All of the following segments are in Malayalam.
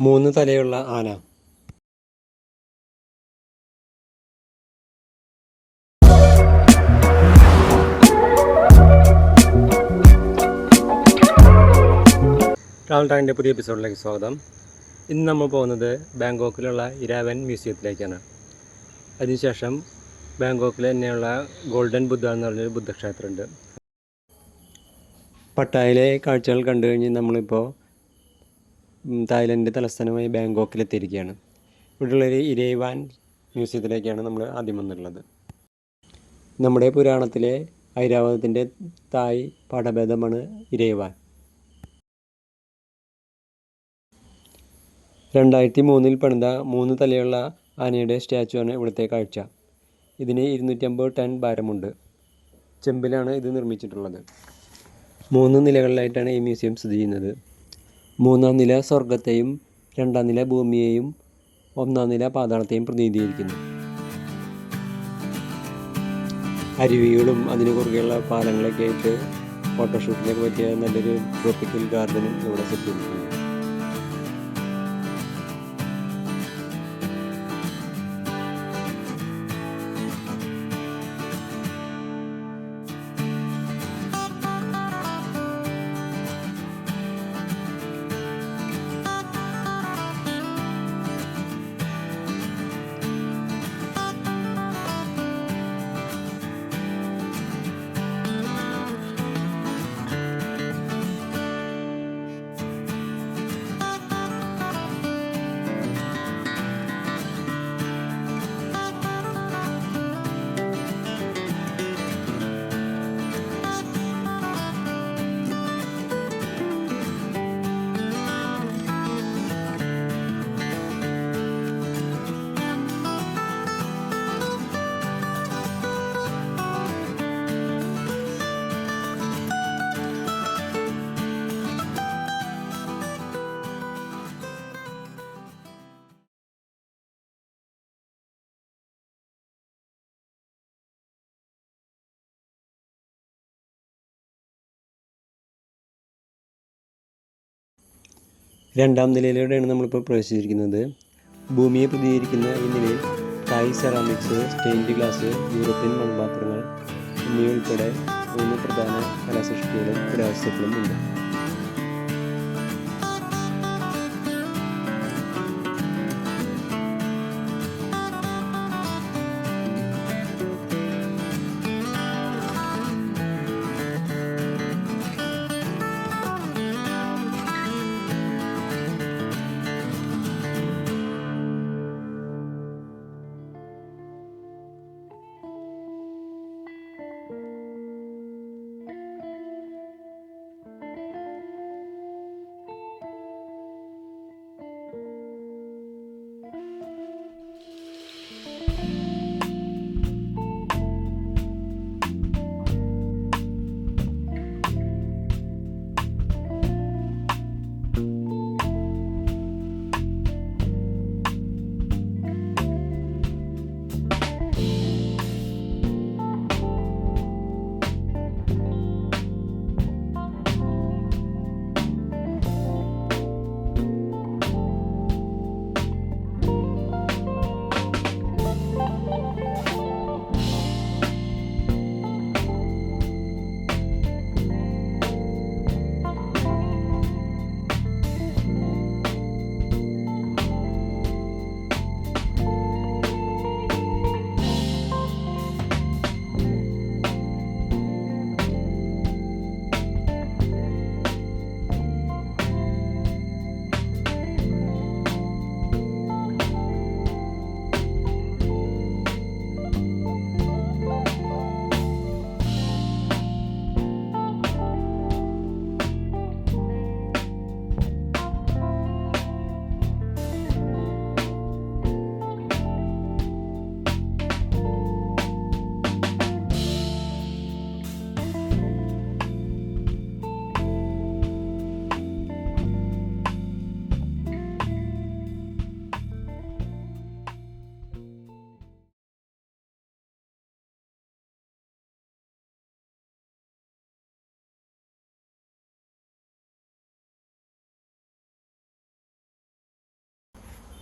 മൂന്ന് തലയുള്ള ആന. ടാങ്കിന്റെ പുതിയ എപ്പിസോഡിലേക്ക് സ്വാഗതം. ഇന്ന് നമ്മൾ പോകുന്നത് ബാങ്കോക്കിലുള്ള ഇരാവൻ മ്യൂസിയത്തിലേക്കാണ്. അതിനുശേഷം ബാങ്കോക്കിൽ തന്നെയുള്ള ഗോൾഡൻ ബുദ്ധ എന്ന് പറഞ്ഞൊരു ബുദ്ധക്ഷേത്രമുണ്ട്. പട്ടായിലെ കാഴ്ചകൾ കണ്ടു കഴിഞ്ഞ് നമ്മളിപ്പോൾ ഉം, തായ്ലൻഡ് തലസ്ഥാനമായ ബാങ്കോക്കിലെത്തിയിരിക്കുകയാണ്. ഇവിടെയുള്ളൊരു ഇരേവാൻ മ്യൂസിയത്തിലേക്കാണ് നമ്മൾ ആദ്യം വന്നിട്ടുള്ളത്. നമ്മുടെ പുരാണത്തിലെ ഐരാവതത്തിന്റെ തായ് പാഠഭേദമാണ് ഇരേവാൻ. രണ്ടായിരത്തി മൂന്നിൽ പണിത മൂന്ന് തലയുള്ള ആനയുടെ സ്റ്റാച്ചുവാണ് ഇവിടുത്തെ കാഴ്ച. ഇതിന് ഇരുന്നൂറ്റമ്പത് ടൺ ഭാരമുണ്ട്. ചെമ്പിലാണ് ഇത് നിർമ്മിച്ചിട്ടുള്ളത്. മൂന്ന് നിലകളിലായിട്ടാണ് ഈ മ്യൂസിയം സ്ഥിതി ചെയ്യുന്നത്. മൂന്നാം നില സ്വർഗത്തെയും രണ്ടാം നില ഭൂമിയെയും ഒന്നാം നില പാതാളത്തെയും പ്രതിനിധീകരിക്കുന്നു. അരുവികളും അതിന് കുറുകെയുള്ള പാലങ്ങളൊക്കെ ആയിട്ട് ഫോട്ടോഷൂട്ടിനൊക്കെ പറ്റിയ നല്ലൊരു ട്രോപ്പിക്കൽ ഗാർഡനും ഇവിടെ സെറ്റ് ചെയ്തിട്ടുണ്ട് രണ്ടാം നിലയിലൂടെയാണ് നമ്മളിപ്പോൾ പ്രവേശിച്ചിരിക്കുന്നത്. ഭൂമിയെ പ്രതികരിക്കുന്ന ഈ നിലയിൽ Thai ceramics stained glass European മൺപാത്രങ്ങൾ എന്നിവ ഉൾപ്പെടെ മൂന്ന് പ്രധാന കലാസൃഷ്ടികളും പുരാവസ്തുക്കളും ഉണ്ട്.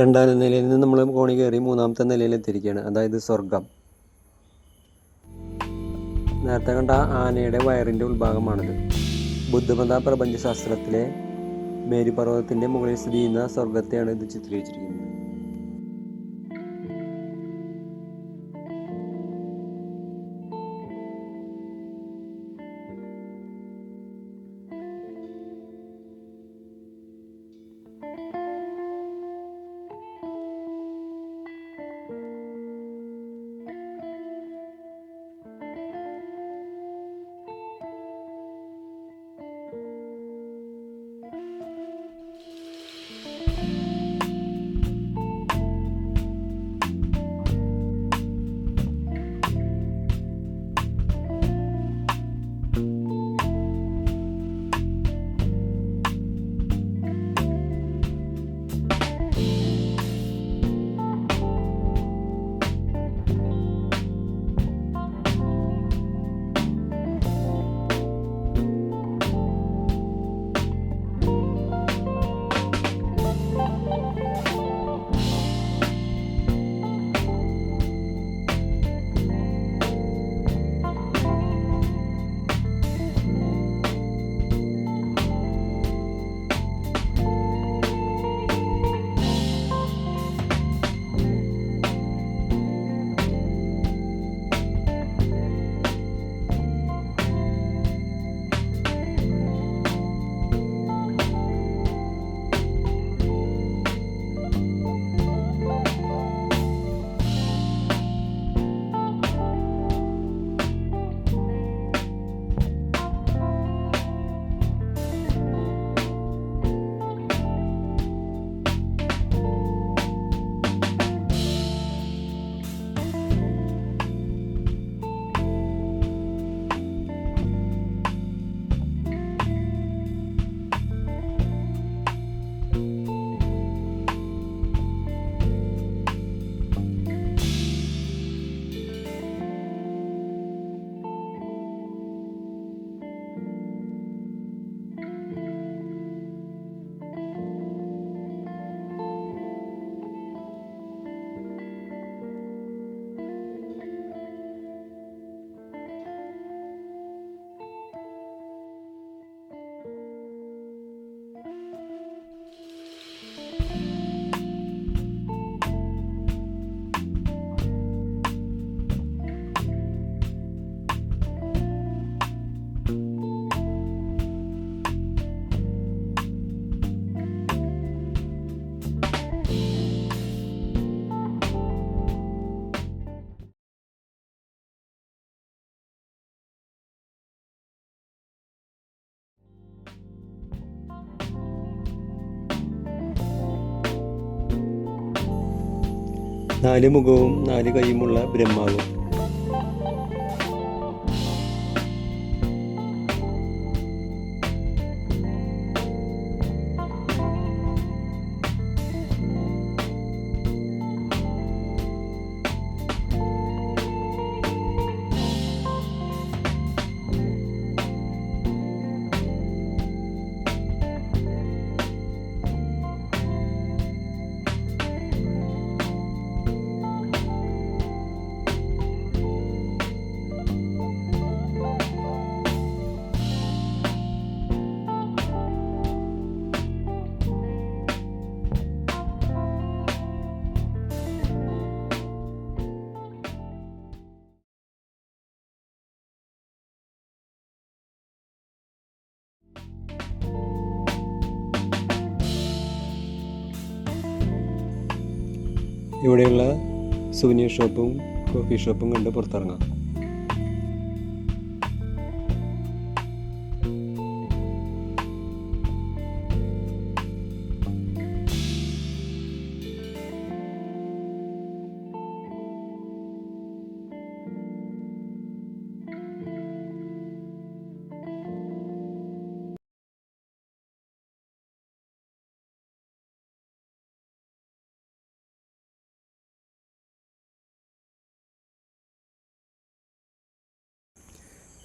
രണ്ടാം നിലയിൽ നിന്ന് നമ്മൾ കോണി കയറി മൂന്നാമത്തെ നിലയിൽ എത്തിയിരിക്കുകയാണ്. അതായത് സ്വർഗം നേരത്തെ കണ്ട ആനയുടെ വയറിന്റെ ഉൾഭാഗമാണിത്. ബുദ്ധമത പ്രപഞ്ചശാസ്ത്രത്തിലെ മേരുപർവതത്തിന്റെ മുകളിൽ സ്ഥിതി ചെയ്യുന്ന സ്വർഗത്തെയാണ് ഇത് ചിത്രീകരിച്ചിരിക്കുന്നത്. നാല് മുഖവും നാല് കൈയുമുള്ള ബ്രഹ്മാവും. ഇവിടെയുള്ള സുവനീർ ഷോപ്പും കോഫി ഷോപ്പും കണ്ട് പുറത്തിറങ്ങാം.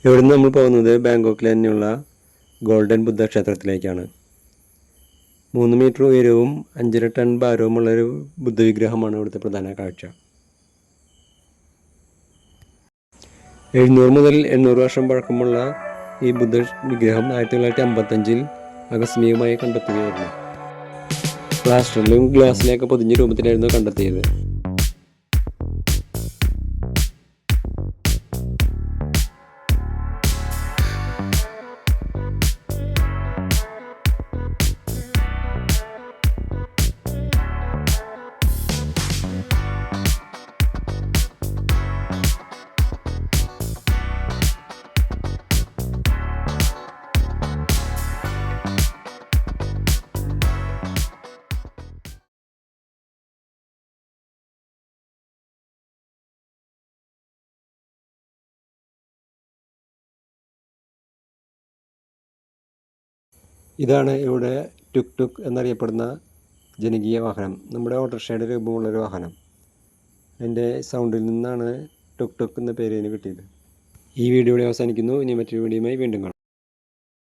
ഇവിടുന്ന് നമ്മൾ പോകുന്നത് ബാങ്കോക്കിൽ തന്നെയുള്ള ഗോൾഡൻ ബുദ്ധ ക്ഷേത്രത്തിലേക്കാണ് മൂന്ന് മീറ്റർ ഉയരവും അഞ്ചര ടൺ ഭാരവുമുള്ളൊരു ബുദ്ധവിഗ്രഹമാണ് ഇവിടുത്തെ പ്രധാന കാഴ്ച. എഴുന്നൂറ് മുതൽ എണ്ണൂറ് വർഷം പഴക്കമുള്ള ഈ ബുദ്ധ വിഗ്രഹം ആയിരത്തി തൊള്ളായിരത്തി അമ്പത്തഞ്ചിൽ ആകസ്മികമായി കണ്ടെത്തുകയായിരുന്നു. പ്ലാസ്റ്ററിലും ഗ്ലാസ്സിലെയൊക്കെ പൊതിഞ്ഞ രൂപത്തിലായിരുന്നു കണ്ടെത്തിയത്. ഇതാണ് ഇവിടെ ടുക് ടുക് എന്നറിയപ്പെടുന്ന ജനകീയ വാഹനം. നമ്മുടെ ഓട്ടോറിക്ഷയുടെ രൂപമുള്ളൊരു വാഹനം. അതിന്റെ സൗണ്ടിൽ നിന്നാണ് ടുക് ടുക് എന്ന പേര് ഇതിന് കിട്ടിയത്. ഈ വീഡിയോ ഇവിടെ അവസാനിക്കുന്നു. ഇനി മറ്റൊരു വീഡിയോയുമായി വീണ്ടും കാണാം.